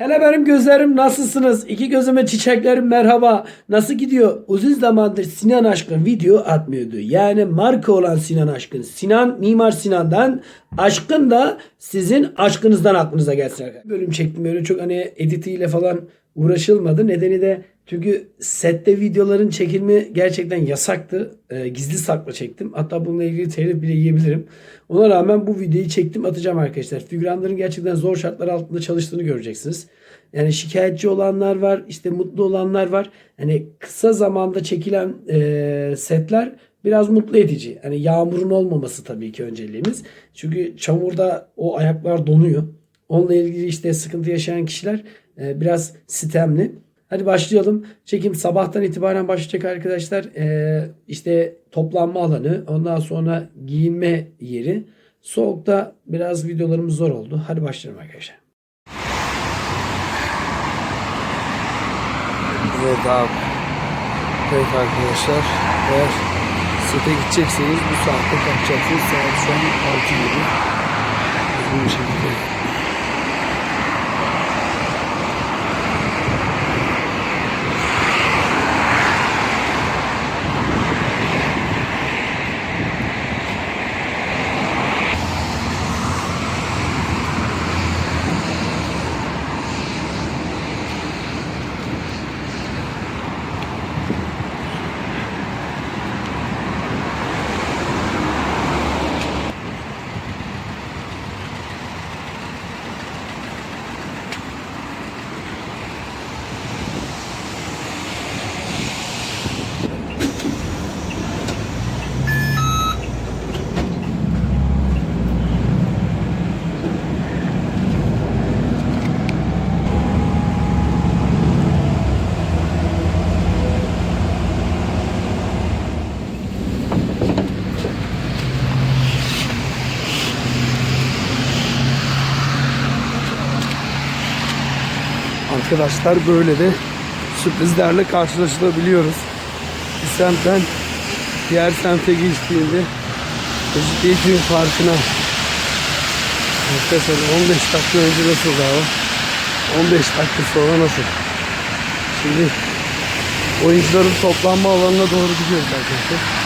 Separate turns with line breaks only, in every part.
Hele benim gözlerim nasılsınız? İki gözüme çiçeklerim merhaba. Nasıl gidiyor? Uzun zamandır Sinan Aşkın video atmıyordu. Yani marka olan Sinan Aşkın. Sinan Mimar Sinan'dan Aşkın da sizin aşkınızdan aklınıza gelsin. Bölüm çektim böyle çok hani editiyle falan uğraşılmadı. Nedeni de çünkü sette videoların çekilme gerçekten yasaktı. Ee, gizli saklı çektim. Hatta bununla ilgili telif bile yiyebilirim. Ona rağmen bu videoyu çektim atacağım arkadaşlar. Figüranların gerçekten zor şartlar altında çalıştığını göreceksiniz. Yani şikayetçi olanlar var, işte mutlu olanlar var. Yani kısa zamanda çekilen e, setler biraz mutlu edici. Hani yağmurun olmaması tabii ki önceliğimiz. Çünkü çamurda o ayaklar donuyor. Onunla ilgili işte sıkıntı yaşayan kişiler e, biraz sitemli. Hadi başlayalım. Çekim sabahtan itibaren başlayacak arkadaşlar. Ee, işte toplanma alanı, ondan sonra giyinme yeri. Soğukta biraz videolarımız zor oldu. Hadi başlayalım arkadaşlar.
Evet abi. Evet arkadaşlar. Eğer sete gidecekseniz bu saatte kalkacaksınız. Saat şu an 6 gibi. Bu şekilde. Arkadaşlar böyle de sürprizlerle karşılaşılabiliyoruz. Bir semtten diğer semte geçtiğinde Mecidiyeköy Parkı'na Arkadaşlar 15 dakika önce nasıl daha 15 dakika sonra nasıl? Şimdi oyuncuların toplanma alanına doğru gidiyoruz arkadaşlar.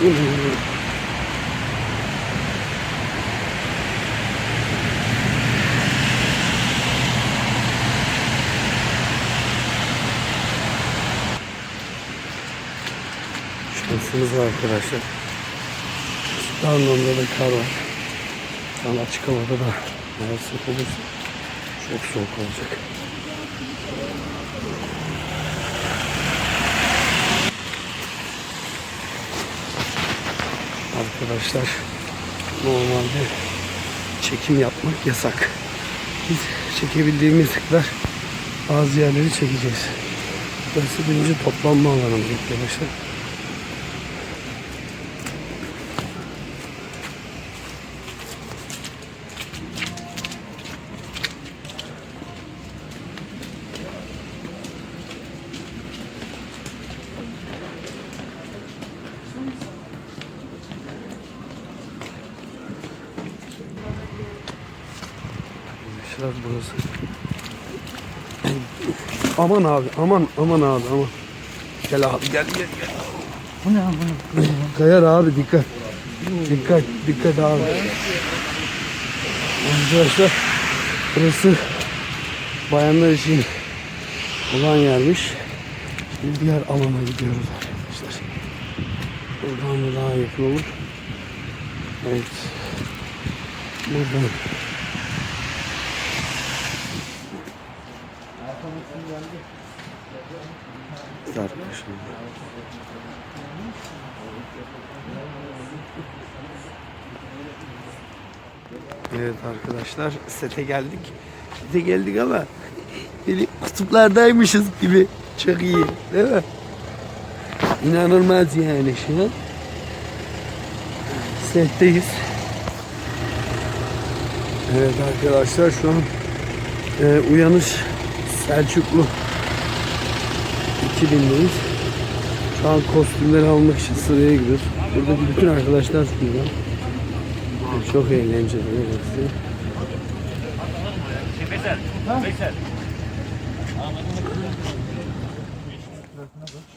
Şansımız var arkadaşlar. Darnon'da da kar var. An açık havada da sık olursa çok soğuk olacak. Arkadaşlar normalde çekim yapmak yasak. Biz çekebildiğimiz kadar bazı yerleri çekeceğiz. Burası birinci toplanma alanımız arkadaşlar. Arkadaşlar burası. Aman abi, aman, aman abi, aman. Gel abi, gel, gel, gel.
Bu ne bu ne?
Kayar abi, dikkat. Dikkat, dikkat abi. Arkadaşlar, burası bayanlar için olan yermiş. Şimdi diğer alana gidiyoruz arkadaşlar. Buradan mı daha yakın olur? Evet. Buradan. Arkadaşlar. Evet arkadaşlar sete geldik. Sete geldik ama böyle kutuplardaymışız gibi. Çok iyi değil mi? İnanılmaz yani şu an. Setteyiz. Evet arkadaşlar şu an e, uyanış Selçuklu
2000'deyiz. Şu an kostümleri almak için sıraya giriyoruz. Buradaki bütün arkadaşlar burada. Çok eğlenceli. hepsi.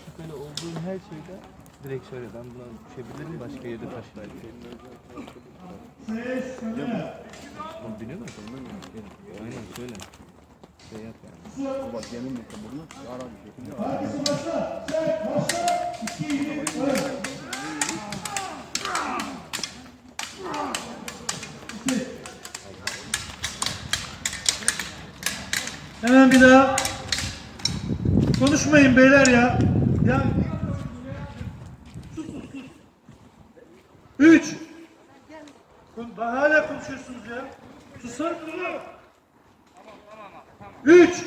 Şüpheli olduğun her şeyde direkt söyle. Ben buna düşebilirim başka yerde taşıyayım. Bunu biliyor musun? Aynen söyle. Şey yap yani.
Hemen bir daha. Konuşmayın beyler ya. Ya. Sus sus sus. Üç. Bak hala konuşuyorsunuz ya. Susar mı? Üç.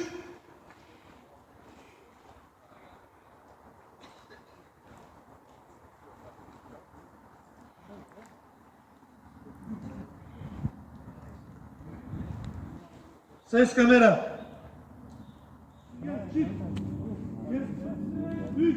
Ses kamera. Üç.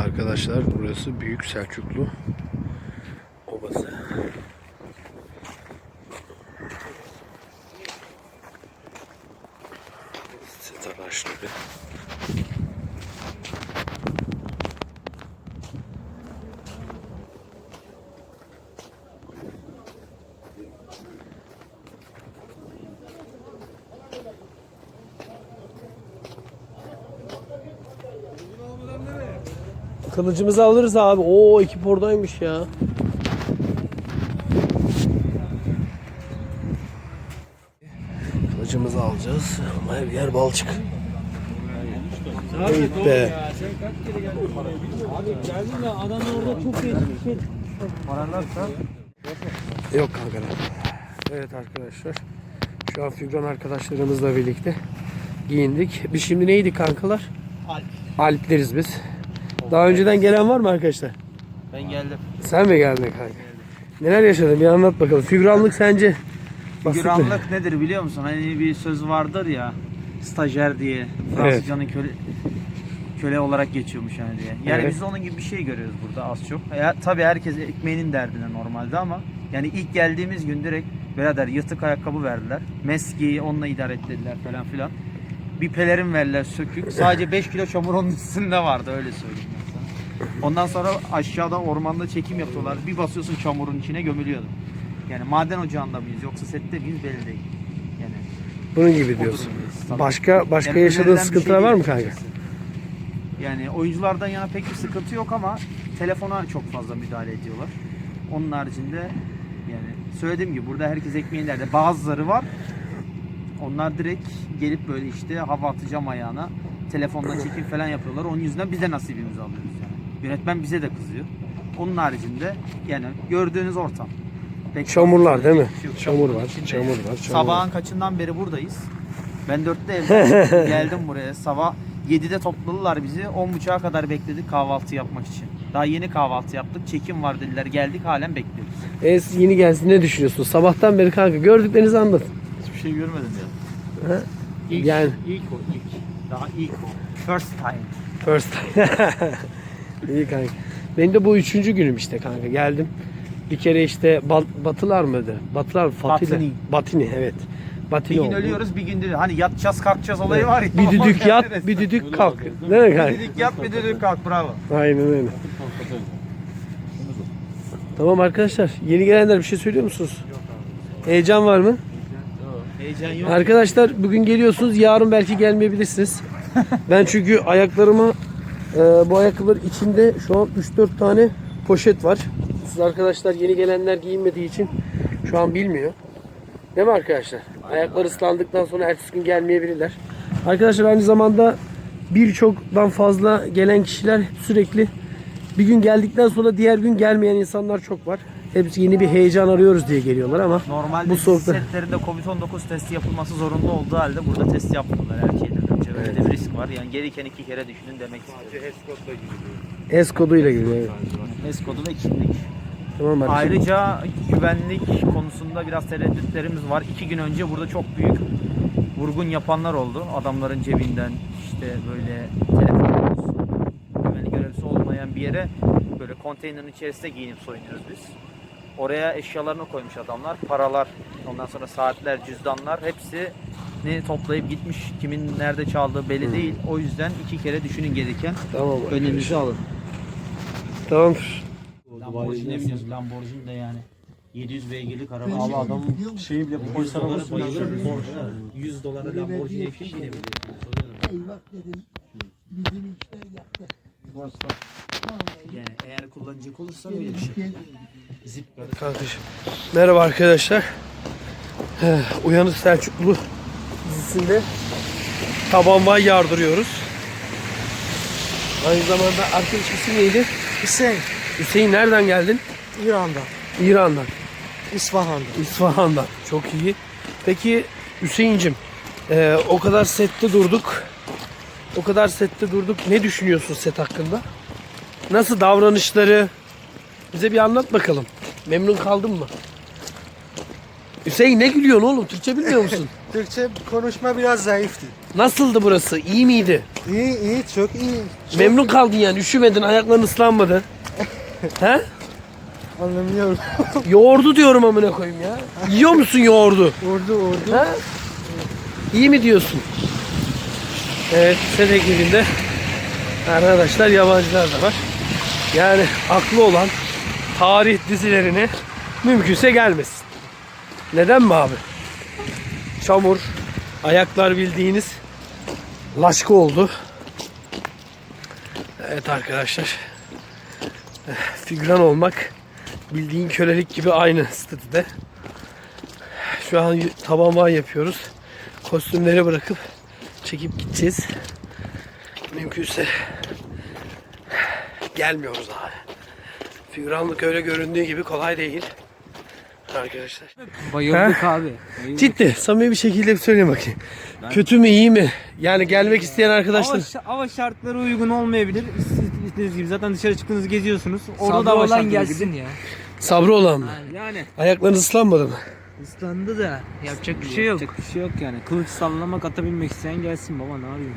Arkadaşlar burası Büyük Selçuklu
Kılıcımızı alırız abi. Oo ekip oradaymış ya.
Kılıcımızı alacağız ama her yer balçık. Evet be. Yok kanka. Evet arkadaşlar. Şu an Figran arkadaşlarımızla birlikte giyindik. Biz şimdi neydik kankalar?
Alp.
Alpleriz biz. Daha önceden gelen var mı arkadaşlar?
Ben geldim.
Sen mi geldin kanka? Neler yaşadın bir anlat bakalım. Figüranlık sence? basit?
Figüranlık nedir biliyor musun? Hani bir söz vardır ya stajyer diye Fransızcanın köle köle olarak geçiyormuş yani diye. Yani
Evet.
biz onun gibi bir şey görüyoruz burada az çok. Ya, tabii herkes ekmeğinin derdine normalde ama yani ilk geldiğimiz gün direkt birader yırtık ayakkabı verdiler. Meskiyi onunla idare ettiler falan filan. Bir pelerin verdiler sökük. Sadece 5 kilo çamur onun üstünde vardı öyle söyleyeyim. Ondan sonra aşağıda ormanda çekim yapıyorlar. Bir basıyorsun çamurun içine gömülüyordun. Yani maden ocağında mıyız yoksa sette miyiz belli değil. Yani
Bunun gibi
o
diyorsun.
durumdayız. Tabii.
Başka başka
Yani
yaşadığın
önerilen bir
sıkıntılar
şey
var mı
değil
kanka?
açıkçası. Yani oyunculardan yana pek bir sıkıntı yok ama telefona çok fazla müdahale ediyorlar. Onun haricinde yani söylediğim gibi burada herkes ekmeğin derdi. Bazıları var. Onlar direkt gelip böyle işte hava atacağım ayağına telefonla çekim falan yapıyorlar. Onun yüzünden biz de nasibimizi alıyoruz. Yönetmen bize de kızıyor. Onun haricinde yani gördüğünüz ortam. Pek
Çamurlar değil mi?
şey yok.
Çamur var,
içinde
çamur var, çamur
Sabahın kaçından beri buradayız. Ben dörtte evden geldim buraya. Sabah 7'de topladılar bizi. 10.30'a kadar bekledik kahvaltı yapmak için. Daha yeni kahvaltı yaptık. Çekim var dediler. Geldik halen bekliyoruz.
Es yeni gelsin ne düşünüyorsun? Sabahtan beri kanka gördüklerinizi anlat.
Hiçbir şey görmedim ya.
Ha?
İlk,
Yani-
ilk o ilk. Daha ilk o. First time.
First İyi kanka. Benim de bu üçüncü günüm işte kanka. Geldim. Bir kere işte Bat- Batılar mıydı? Batılar? Fatih-
Batini.
Batini evet.
Bir
Batini
gün
oldu.
ölüyoruz bir gün Hani yatacağız kalkacağız olayı var ya.
Bir düdük yat, bir düdük kalk. Değil mi
Bir
kanka?
düdük yat bir düdük kalk bravo.
Aynen öyle. Tamam arkadaşlar. Yeni gelenler bir şey söylüyor musunuz? Heyecan var mı?
Heyecan yok.
Arkadaşlar bugün geliyorsunuz. Yarın belki gelmeyebilirsiniz. ben çünkü ayaklarıma e, bu ayakkabılar içinde şu an 3-4 tane poşet var. Siz arkadaşlar yeni gelenler giyinmediği için şu an bilmiyor. Değil mi arkadaşlar? Ayaklar ıslandıktan sonra ertesi gün gelmeyebilirler. Arkadaşlar aynı zamanda birçoktan fazla gelen kişiler sürekli bir gün geldikten sonra diğer gün gelmeyen insanlar çok var. Hepsi yeni bir heyecan arıyoruz diye geliyorlar ama
Normalde
bu soğukta
setlerinde Covid-19 testi yapılması zorunlu olduğu halde burada test yapmıyorlar önce. Böyle de bir risk var. Yani gereken iki kere düşünün demek istiyorum.
S koduyla geliyor. evet.
HES kodu ve kimlik.
Tamam.
Ayrıca güvenlik konusunda biraz tereddütlerimiz var. İki gün önce burada çok büyük vurgun yapanlar oldu. Adamların cebinden işte böyle telefon güvenlik görevlisi olmayan bir yere böyle konteynerin içerisinde giyinip soyunuyoruz biz. Oraya eşyalarını koymuş adamlar. Paralar, ondan sonra saatler, cüzdanlar hepsini toplayıp gitmiş. Kimin nerede çaldığı belli değil. O yüzden iki kere düşünün gereken.
Tamam.
Önleminizi alın.
Tamamdır.
Lamborghini biniyoruz. Lamborghini de yani. 700 beygirlik araba. Abi adam şeyi bile polis arabası bayılır. 100 dolara Lamborghini kim binebilir?
Eyvah dedim. Bizim işler yattı.
Yani eğer kullanacak olursan öyle bir şey. Zip
Kardeşim. Merhaba arkadaşlar. Eh, Uyanık Selçuklu dizisinde taban vay yardırıyoruz. Aynı zamanda arkadaş ismi neydi?
Hüseyin,
Hüseyin nereden geldin?
İran'da,
İran'dan.
İsfahan'da.
İsfahan'dan. Çok iyi. Peki Hüseyin'cim eh, o kadar sette durduk. O kadar sette durduk. Ne düşünüyorsun set hakkında? Nasıl davranışları? Bize bir anlat bakalım. Memnun kaldın mı? Hüseyin ne gülüyorsun oğlum? Türkçe bilmiyor musun?
Türkçe konuşma biraz zayıftı.
Nasıldı burası? İyi miydi?
İyi, iyi, çok iyi. Çok
Memnun kaldın yani. Üşümedin, ayakların ıslanmadı. He?
Anlamıyorum.
Yoğurdu diyorum amına koyayım ya. Yiyor musun yoğurdu?
ordu, ordu.
Ha? İyi mi diyorsun? Evet, set ekibinde arkadaşlar yabancılar da var. Yani aklı olan tarih dizilerini mümkünse gelmesin. Neden mi abi? Çamur, ayaklar bildiğiniz laşka oldu. Evet arkadaşlar. Eh, Figüran olmak bildiğin kölelik gibi aynı statüde. Şu an taban van yapıyoruz. Kostümleri bırakıp çekip gideceğiz. Mümkünse gelmiyoruz abi. Figüranlık öyle göründüğü gibi kolay değil. Arkadaşlar.
Bayıldık abi.
Ciddi, samimi bir şekilde bir söyle bakayım. Kötü mü, iyi mi? Yani gelmek isteyen arkadaşlar.
Hava, hava şartları uygun olmayabilir. Siz istediğiniz gibi zaten dışarı çıktınız geziyorsunuz. Orada
Sabri
da hava
olan gelsin
gibi.
ya.
Sabrı olan mı?
Yani
Ayaklarınız ıslanmadı mı?
ıslandı da yapacak bir şey yok. Yapacak bir şey yok yani. Kılıç sallamak atabilmek isteyen gelsin baba ne yapayım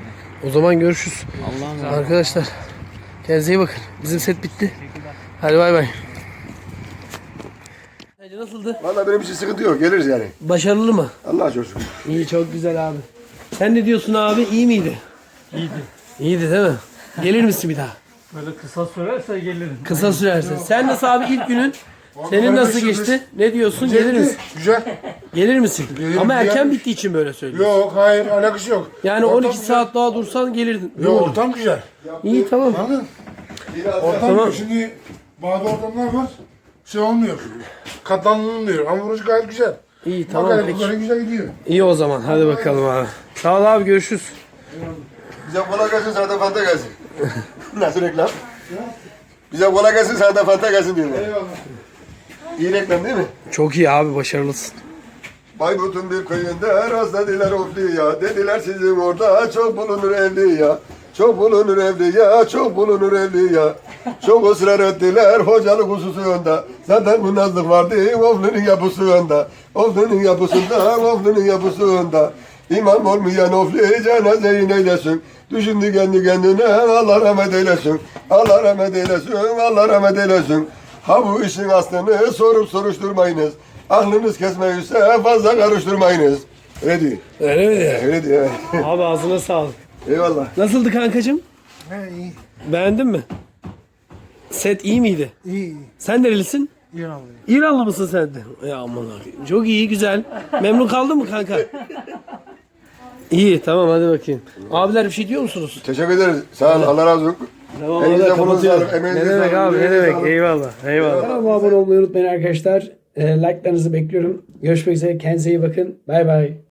ya.
O zaman görüşürüz.
Allah'ım.
Arkadaşlar kendinize iyi bakın. Bizim set bitti. Hadi bay bay. Sence nasıldı?
Valla benim için sıkıntı yok. Geliriz yani.
Başarılı mı?
Allah'a çok şükür.
İyi çok güzel abi. Sen ne diyorsun abi? İyi miydi? İyiydi. İyiydi değil mi? Gelir misin bir daha?
Böyle kısa sürerse gelirim.
Kısa sürerse. Sen nasıl abi ilk günün? Senin nasıl geçti? Ne diyorsun? Gelir misin?
Güzel.
Gelir misin?
Gelirim,
Ama erken
gelirim.
bittiği için böyle söylüyorsun.
Yok hayır alakası yok.
Yani
Ortam
12
güzel.
saat daha dursan gelirdin.
Yok ortam güzel.
İyi tamam.
Anladın? Ortam
Tamam.
Şimdi bazı ortamlar var. Şey olmuyor. Katlanılmıyor. Ama burası gayet güzel.
İyi
Tamam, Bakalım
peki.
bunların güzel gidiyor.
İyi o zaman. Hadi bakalım abi. Sağ ol abi görüşürüz.
Bize kolay gelsin sana da fanta gelsin. Nasıl reklam? Bize kolay gelsin sana da fanta gelsin diyorlar. Eyvallah. İyi reklam değil mi?
Çok iyi abi başarılısın.
Bayburt'un bir köyünde rastladılar ofliya. Dediler sizin orada çok bulunur evliya. Çok bulunur evliya, çok bulunur evliya. Çok ısrar ettiler hocalık hususunda. Zaten bu nazlık vardı oflunun yapısında. Oflunun yapısında, oflunun yapısında. İmam olmayan ofli cenazeyi neylesin. Düşündü kendi kendine Allah rahmet eylesin. Allah rahmet eylesin, Allah rahmet eylesin. Ha bu işin aslını sorup soruşturmayınız. Aklınız kesmeyirse fazla karıştırmayınız. Öyle diyor.
Öyle mi diyor?
Öyle diyor.
Abi ağzına sağlık.
Eyvallah.
Nasıldı kankacığım?
He, iyi,
Beğendin mi? Set iyi miydi?
iyi,
Sen nerelisin?
İranlıyım.
İranlı mısın sen de? Ya aman abi. Çok iyi güzel. Memnun kaldın mı kanka? İyi tamam hadi bakayım. Abiler bir şey diyor musunuz?
Teşekkür ederiz. Sağ olun. Allah razı olsun.
Tamam
kolunuza
kapatıyorum. Ne demek abi ne demek. Eyvallah eyvallah. Kanalıma abone olmayı unutmayın arkadaşlar. E, like'larınızı bekliyorum. Görüşmek üzere. Kendinize iyi bakın. Bay bay.